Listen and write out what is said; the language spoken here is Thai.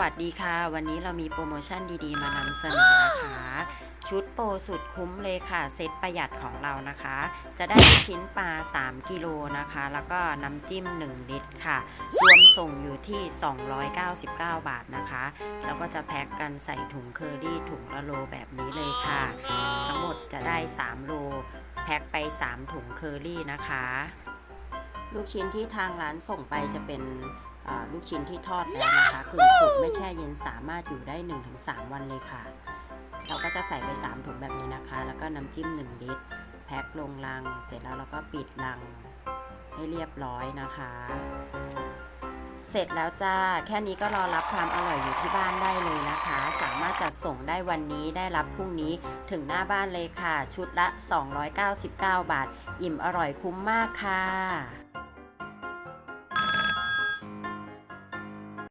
วัสดีค่ะ วันนี้เรามีโปรโมชั่นดีๆ มานำเสนอนะคะ ชุดโปรสุดคุ้มเลยค่ะเซตประหยัดของเรานะคะ จะได้ชิ้นปลา 3 กิโลนะคะ แล้วก็น้ำจิ้ม 1 ลิตรค่ะ รวมส่งอยู่ที่ 299 บาทนะคะ แล้วก็จะแพ็กกันใส่ถุงเคอรี่ถุงละโลแบบนี้เลยค่ะ ทั้งหมดจะได้ 3 โล แพ็คไป 3 ถุงเคอรี่นะคะ ลูกชิ้นที่ทางร้านส่งไปจะเป็นลูกชิ้นที่ทอดแล้วนะคะกึ่งสุกไม่แช่เย็นสามารถอยู่ได้ 1-3 วันเลยค่ะ เราก็จะใส่ไป 3 ถุงแบบนี้นะคะ แล้วก็น้ำจิ้ม 1 ลิตร แพ็คลงลัง เสร็จแล้วเราก็ปิดลังให้เรียบร้อยนะคะ เสร็จแล้วจ้า แค่นี้ก็รอรับความอร่อยอยู่ที่บ้านได้เลยนะคะ สามารถจัดส่งได้วันนี้ได้รับพรุ่งนี้ถึงหน้าบ้านเลยค่ะ ชุดละ 299 บาท อิ่มอร่อยคุ้มมากค่ะ